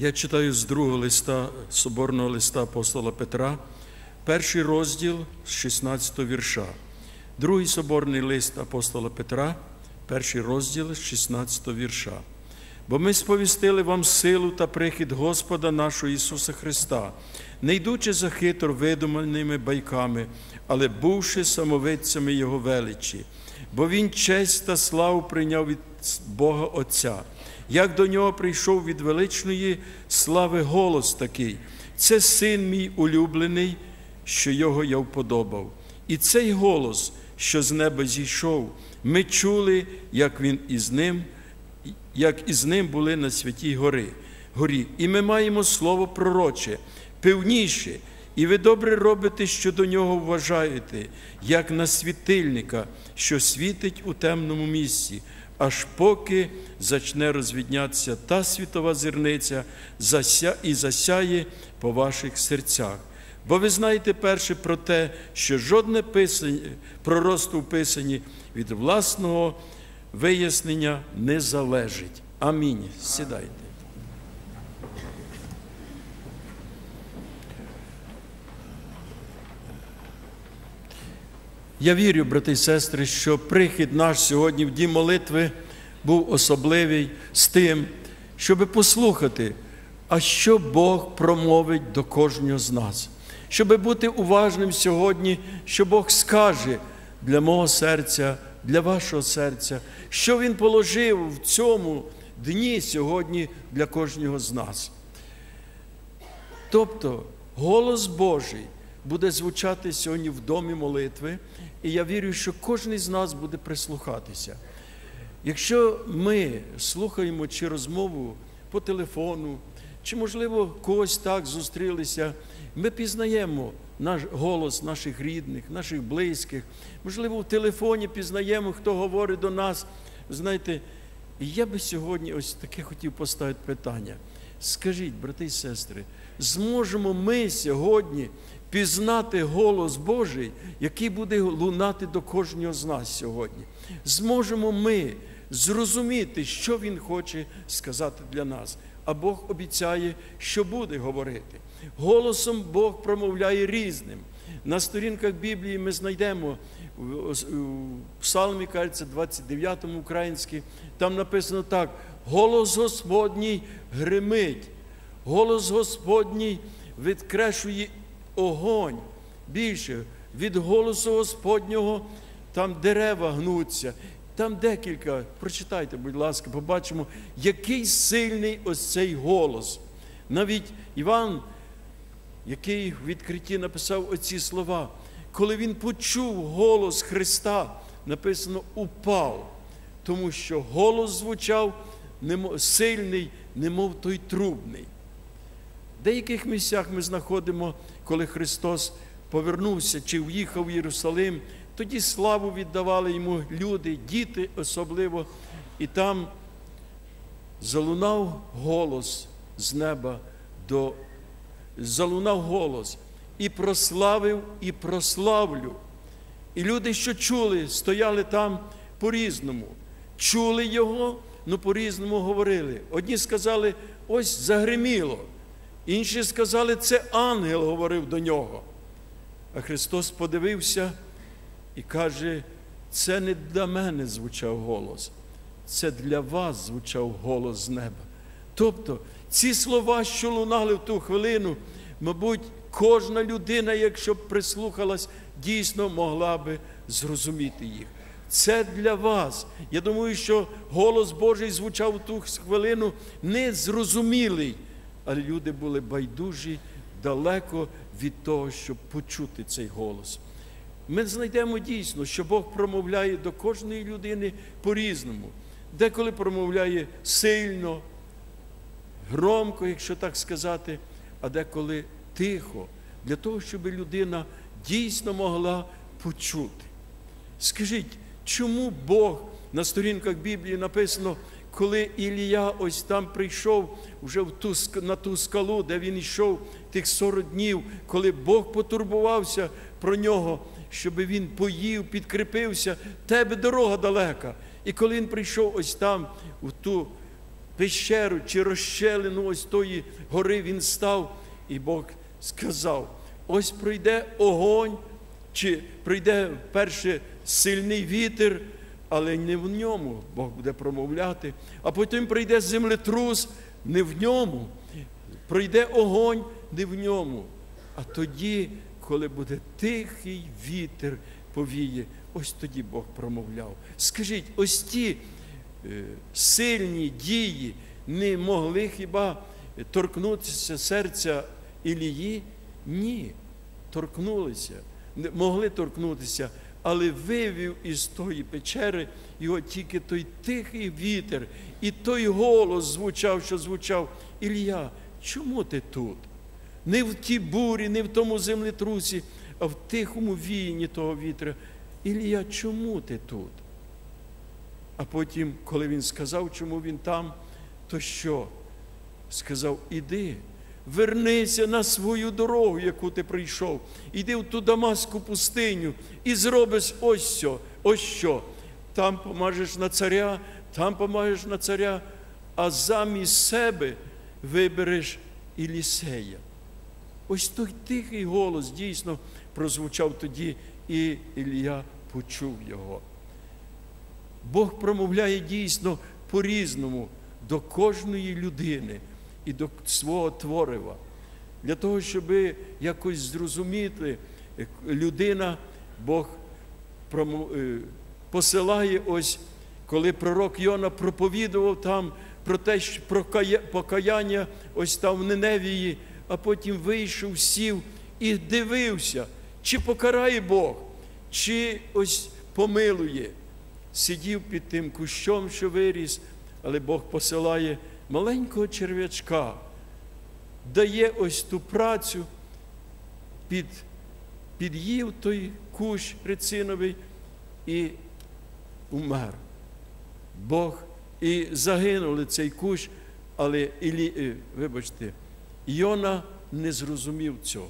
Я читаю з другого листа соборного листа апостола Петра, перший розділ з 16 вірша. Другий соборний лист апостола Петра, перший розділ з 16 вірша. Бо ми сповістили вам силу та прихід Господа нашого Ісуса Христа, не йдучи за хитро видуманими байками, але бувши самовидцями Його величі, бо Він честь та славу прийняв від Бога Отця. Як до нього прийшов від величної слави голос такий, це син мій улюблений, що його я вподобав. І цей голос, що з неба зійшов, ми чули, як він із ним, як із ним були на святій гори. горі. І ми маємо слово пророче, певніше, і ви добре робите, що до нього вважаєте, як на світильника, що світить у темному місці аж поки зачне розвіднятися та світова зірниця і засяє по ваших серцях. Бо ви знаєте перше про те, що жодне пророцтво в писанні від власного вияснення не залежить. Амінь. Сідайте. Я вірю, брати і сестри, що прихід наш сьогодні в дім молитви був особливий з тим, щоб послухати, а що Бог промовить до кожного з нас, щоб бути уважним сьогодні, що Бог скаже для мого серця, для вашого серця, що Він положив в цьому дні сьогодні для кожного з нас. Тобто голос Божий буде звучати сьогодні в домі молитви, і я вірю, що кожен з нас буде прислухатися. Якщо ми слухаємо чи розмову по телефону, чи, можливо, когось так зустрілися, ми пізнаємо наш голос наших рідних, наших близьких, можливо, в телефоні пізнаємо, хто говорить до нас. Знаєте, я би сьогодні ось таке хотів поставити питання. Скажіть, брати і сестри, зможемо ми сьогодні пізнати голос Божий, який буде лунати до кожного з нас сьогодні. Зможемо ми зрозуміти, що Він хоче сказати для нас. А Бог обіцяє, що буде говорити. Голосом Бог промовляє різним. На сторінках Біблії ми знайдемо в Псалмі, кажеться, 29 му українській, там написано так: голос Господній гримить, голос Господній відкрешує огонь. Більше від голосу Господнього там дерева гнуться. Там декілька, прочитайте, будь ласка, побачимо, який сильний ось цей голос. Навіть Іван, який в відкритті написав оці слова, коли він почув голос Христа, написано упав, тому що голос звучав сильний, немов той трубний. В деяких місцях ми знаходимо, коли Христос повернувся чи в'їхав в Єрусалим, тоді славу віддавали йому люди, діти особливо, і там залунав голос з неба до залунав голос і прославив, і прославлю. І люди, що чули, стояли там по-різному, чули його, ну по-різному говорили. Одні сказали, ось загриміло. Інші сказали, це ангел говорив до нього. А Христос подивився і каже, це не для мене звучав голос, це для вас звучав голос з неба. Тобто ці слова, що лунали в ту хвилину, мабуть, кожна людина, якщо б прислухалась, дійсно могла би зрозуміти їх. Це для вас. Я думаю, що голос Божий звучав в ту хвилину незрозумілий але люди були байдужі далеко від того, щоб почути цей голос. Ми знайдемо дійсно, що Бог промовляє до кожної людини по-різному, деколи промовляє сильно, громко, якщо так сказати, а деколи тихо, для того, щоб людина дійсно могла почути. Скажіть, чому Бог на сторінках Біблії написано, коли Ілія ось там прийшов вже в ту, на ту скалу, де він йшов тих 40 днів, коли Бог потурбувався про нього, щоб він поїв, підкріпився, тебе дорога далека. І коли він прийшов ось там, в ту пещеру чи розщелину ось тої гори він став, і Бог сказав: ось пройде огонь, чи прийде перше сильний вітер, але не в ньому Бог буде промовляти, а потім прийде землетрус, не в ньому, пройде огонь, не в ньому. А тоді, коли буде тихий вітер повіє, ось тоді Бог промовляв. Скажіть, ось ті е, сильні дії не могли хіба торкнутися серця Ілії? Ні, торкнулися, могли торкнутися, але вивів із тої печери його тільки той тихий вітер, і той голос звучав, що звучав. Ілля, чому ти тут? Не в тій бурі, не в тому землетрусі, а в тихому віянні того вітра. Ілія, чому ти тут? А потім, коли він сказав, чому він там, то що? Сказав, іди, вернися на свою дорогу, яку ти прийшов, іди в ту Дамаску пустиню і зробиш ось що, ось що. Там помажеш на царя, там помажеш на царя, а замість себе вибереш Ілісея. Ось той тихий голос дійсно прозвучав тоді, і Ілля почув його. Бог промовляє дійсно по-різному до кожної людини і до свого творива. Для того, щоб якось зрозуміти, людина Бог посилає ось, коли пророк Йона проповідував там про те, що про покаяння ось там в Неневії, а потім вийшов, сів і дивився, чи покарає Бог, чи ось помилує. Сидів під тим кущом, що виріс, але Бог посилає маленького черв'ячка, дає ось ту працю, під, під'їв той кущ рециновий і умер. Бог і загинули цей кущ, але Ілі, вибачте, Йона не зрозумів цього.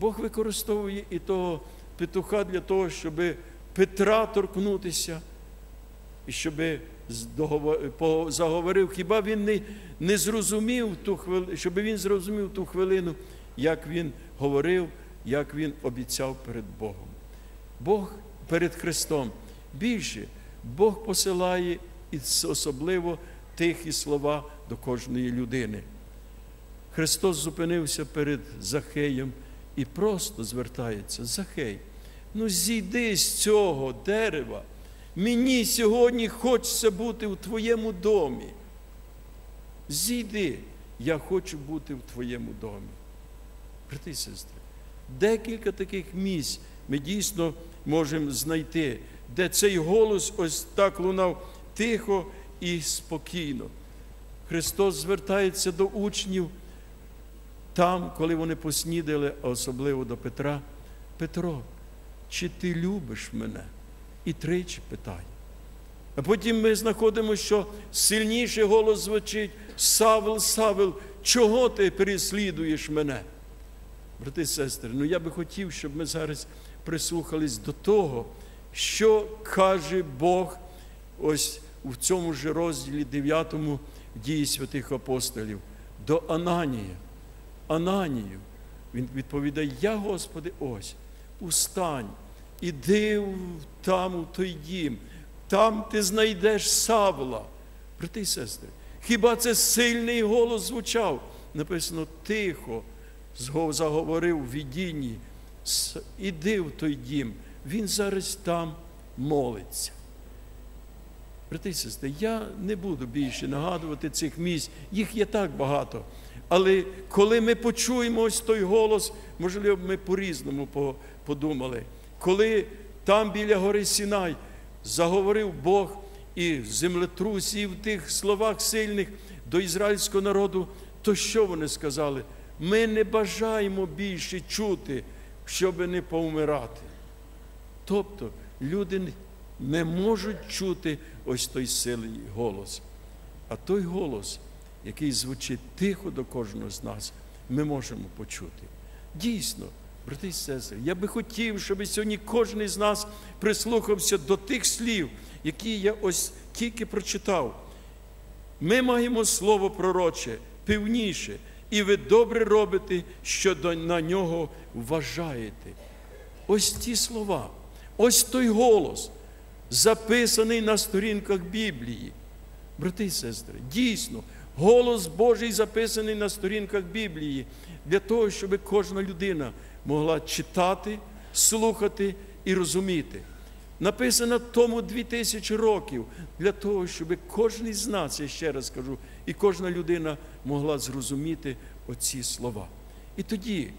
Бог використовує і того петуха для того, щоб Петра торкнутися, щоб заговорив, хіба він не не зрозумів ту хвилину, щоб він зрозумів ту хвилину, як він говорив, як він обіцяв перед Богом. Бог перед Христом більше Бог посилає особливо тихі слова до кожної людини. Христос зупинився перед Захеєм і просто звертається: Захей, ну зійди з цього дерева. Мені сьогодні хочеться бути у твоєму домі. Зійди, я хочу бути в твоєму домі. Брати і сестри, декілька таких місць ми дійсно можемо знайти, де цей голос ось так лунав тихо і спокійно. Христос звертається до учнів там, коли вони поснідали, а особливо до Петра. Петро, чи ти любиш мене? І тричі питає. А потім ми знаходимо, що сильніший голос звучить: Савел, Савел, чого ти переслідуєш мене? Брати і сестри, ну я би хотів, щоб ми зараз прислухались до того, що каже Бог ось у цьому ж розділі 9 дії святих апостолів до Ананія. Ананію. Він відповідає: Я, Господи, ось, устань, іди там, у той дім, там ти знайдеш Савла. Брати і сестри, хіба це сильний голос звучав? Написано тихо, заговорив в відінні, іди в той дім, він зараз там молиться. Брати і сестри, я не буду більше нагадувати цих місць, їх є так багато. Але коли ми почуємо ось той голос, можливо, ми по-різному подумали. Коли там біля гори Сінай заговорив Бог і землетрус, і в тих словах сильних до ізраїльського народу, то що вони сказали? Ми не бажаємо більше чути, щоб не повмирати. Тобто люди не можуть чути ось той сильний голос. А той голос який звучить тихо до кожного з нас, ми можемо почути. Дійсно, брати і сестри, я би хотів, щоб сьогодні кожен з нас прислухався до тих слів, які я ось тільки прочитав. Ми маємо слово пророче, певніше, і ви добре робите, що на нього вважаєте. Ось ті слова, ось той голос, записаний на сторінках Біблії. Брати і сестри, дійсно, голос Божий записаний на сторінках Біблії для того, щоб кожна людина могла читати, слухати і розуміти. Написано тому 2000 років для того, щоб кожен з нас, я ще раз кажу, і кожна людина могла зрозуміти оці слова. І тоді,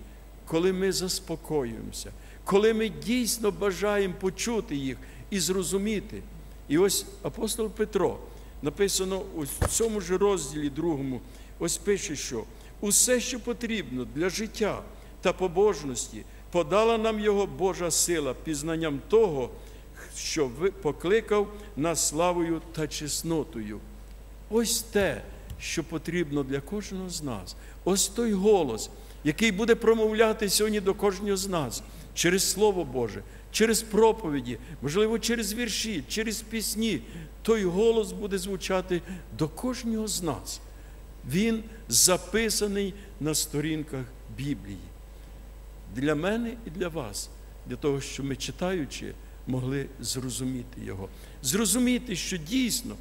коли ми заспокоюємося, коли ми дійсно бажаємо почути їх і зрозуміти. І ось апостол Петро написано у цьому ж розділі другому, ось пише, що усе, що потрібно для життя та побожності, подала нам його Божа сила пізнанням того, що покликав нас славою та чеснотою. Ось те, що потрібно для кожного з нас. Ось той голос, який буде промовляти сьогодні до кожного з нас через Слово Боже, через проповіді, можливо, через вірші, через пісні. Той голос буде звучати до кожного з нас. Він записаний на сторінках Біблії. Для мене і для вас, для того, щоб ми, читаючи, могли зрозуміти його. Зрозуміти, що дійсно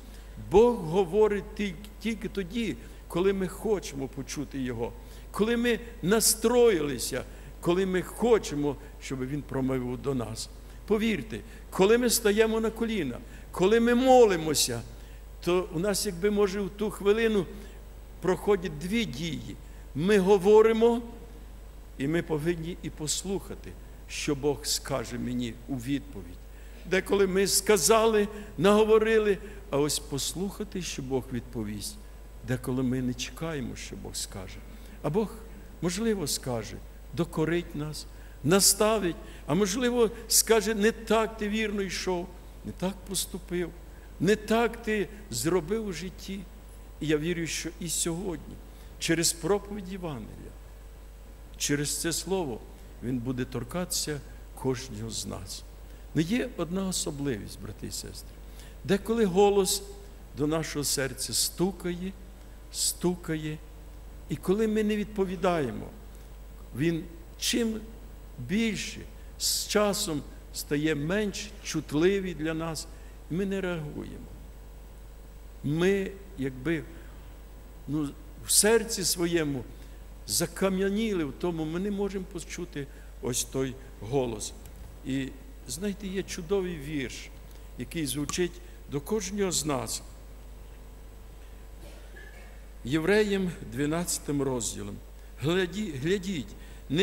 Бог говорить ті- тільки тоді, коли ми хочемо почути Його, коли ми настроїлися, коли ми хочемо, щоб Він промовив до нас. Повірте, коли ми стаємо на коліна, коли ми молимося, то у нас, якби може, в ту хвилину проходять дві дії. Ми говоримо, і ми повинні і послухати, що Бог скаже мені у відповідь. Деколи ми сказали, наговорили, а ось послухати, що Бог відповість. Деколи ми не чекаємо, що Бог скаже. А Бог, можливо, скаже, докорить нас, наставить, а можливо, скаже, не так ти вірно йшов, не так поступив, не так ти зробив у житті. І я вірю, що і сьогодні, через проповідь Євангелія, через це слово він буде торкатися кожного з нас. Но є одна особливість, брати і сестри. Деколи голос до нашого серця стукає, стукає, і коли ми не відповідаємо, він чим більше з часом стає менш чутливий для нас, і ми не реагуємо. Ми, якби ну, в серці своєму закам'яніли в тому, ми не можемо почути ось той голос. І знаєте, є чудовий вірш, який звучить до кожного з нас. Євреям 12 розділом. Гляді, глядіть,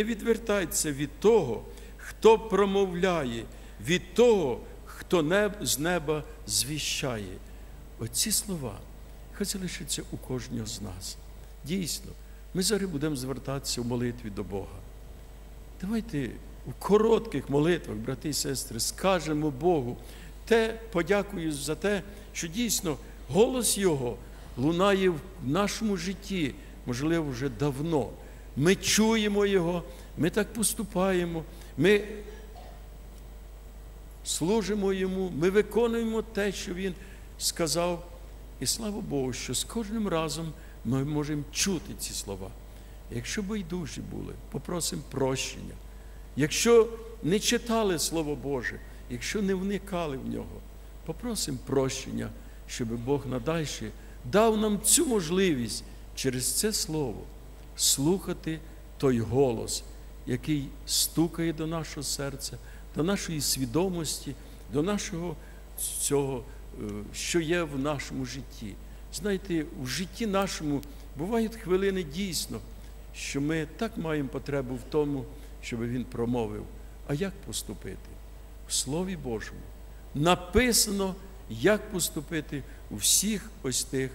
відвертайтеся від того, хто промовляє, від того, хто неб, з неба звіщає. Оці слова хай залишаться у кожного з нас. Дійсно, ми зараз будемо звертатися в молитві до Бога. Давайте у коротких молитвах, брати і сестри, скажемо Богу те, подякую за те, що дійсно голос Його лунає в нашому житті, можливо, вже давно. Ми чуємо Його, ми так поступаємо, ми служимо Йому, ми виконуємо те, що Він сказав. І слава Богу, що з кожним разом ми можемо чути ці слова. Якщо байдужі були, попросимо прощення. Якщо не читали Слово Боже, якщо не вникали в нього, попросимо прощення, щоб Бог надальше дав нам цю можливість через це слово слухати той голос, який стукає до нашого серця, до нашої свідомості, до нашого цього, е, що є в нашому житті. Знаєте, в житті нашому бувають хвилини дійсно, що ми так маємо потребу в тому, щоб він промовив. А як поступити? В Слові Божому написано, як поступити у всіх ось тих,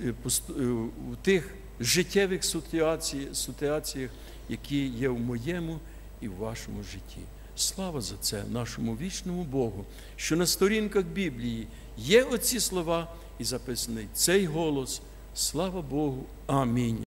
е, е, у тих життєвих ситуацій- ситуаціях, які є в моєму і в вашому житті. Слава за це нашому вічному Богу, що на сторінках Біблії є оці слова і записаний цей голос. Слава Богу. Амінь.